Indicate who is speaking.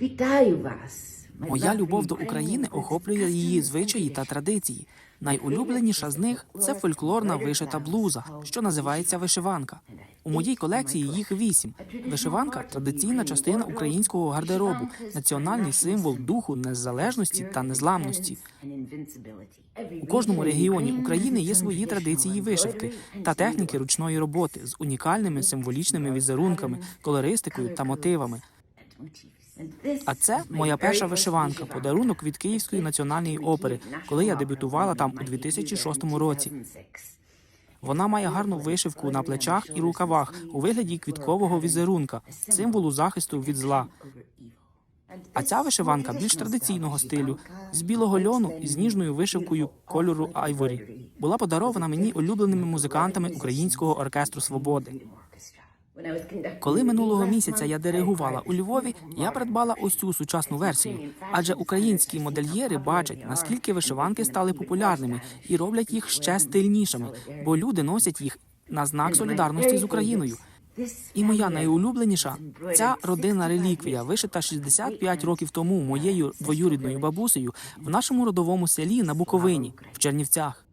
Speaker 1: Вітаю вас.
Speaker 2: Моя любов до України охоплює її звичаї та традиції. Найулюбленіша з них це фольклорна вишита блуза, що називається вишиванка. У моїй колекції їх вісім. Вишиванка традиційна частина українського гардеробу, національний символ духу, незалежності та незламності. У кожному регіоні України є свої традиції вишивки та техніки ручної роботи з унікальними символічними візерунками, колористикою та мотивами. А це моя перша вишиванка, подарунок від Київської національної опери, коли я дебютувала там у 2006 році. Вона має гарну вишивку на плечах і рукавах у вигляді квіткового візерунка, символу захисту від зла. А ця вишиванка більш традиційного стилю з білого льону і з ніжною вишивкою кольору айворі. Була подарована мені улюбленими музикантами Українського оркестру свободи. Коли минулого місяця я диригувала у Львові, я придбала ось цю сучасну версію. Адже українські модельєри бачать, наскільки вишиванки стали популярними і роблять їх ще стильнішими, бо люди носять їх на знак солідарності з Україною. І моя найулюбленіша ця родинна реліквія, вишита 65 років тому моєю двоюрідною бабусею в нашому родовому селі на Буковині в Чернівцях.